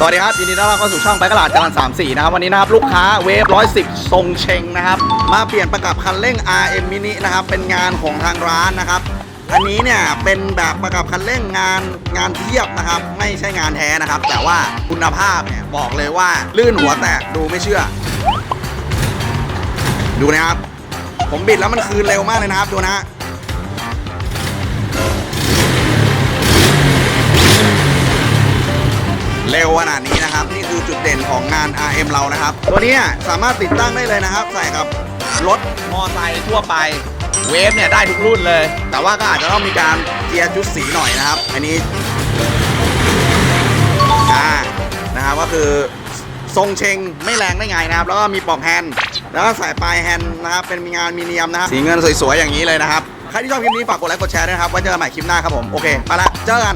สวัสดีครับยินดีต้อนรับเข้าสู่ช่องไปกระลาดจรัน34 นะครับ วันนี้นะครับ ลูกค้าเวฟ110 ทรงเชงนะครับ มาเปลี่ยนประกับคันเร่ง RM Mini นะครับ เป็นงานของทางร้านนะครับ อันนี้เนี่ย เป็นแบบประกับคันเร่งงานงานเทียบนะครับ ไม่ใช่งานแท้นะครับ แต่ว่าคุณภาพเนี่ย บอกเลยว่าลื่นหัวแตกดูไม่เชื่อ ดูนะครับ ผมบิดแล้วมันคืนเร็วมากเลยนะครับดูนะ เร็วขนาดนี้นะครับ นี่คือจุดเด่นของงาน RM เรานะครับ ตัวนี้สามารถติดตั้งได้เลยนะครับ ใส่กับรถมอไซค์ทั่วไปเวฟเนี่ยได้ทุกรุ่นเลย แต่ว่าก็อาจจะต้องมีการเจียร์ชุดสีหน่อยนะครับ อันนี้อ่านะครับก็คือทรงเชงไม่แรงได้ไงนะครับ แล้วก็มีปลอกแฮนด์แล้วก็ใส่ปลายแฮนด์นะครับ เป็นงานมีเนียมนะครับสีเงินสวยๆอย่างนี้เลยนะครับ ใครที่ชอบคลิปนี้ฝากกดไลค์กดแชร์ด้วยนะครับไว้เจอกันใหม่คลิปหน้าครับผม โอเค ไปละเจอกัน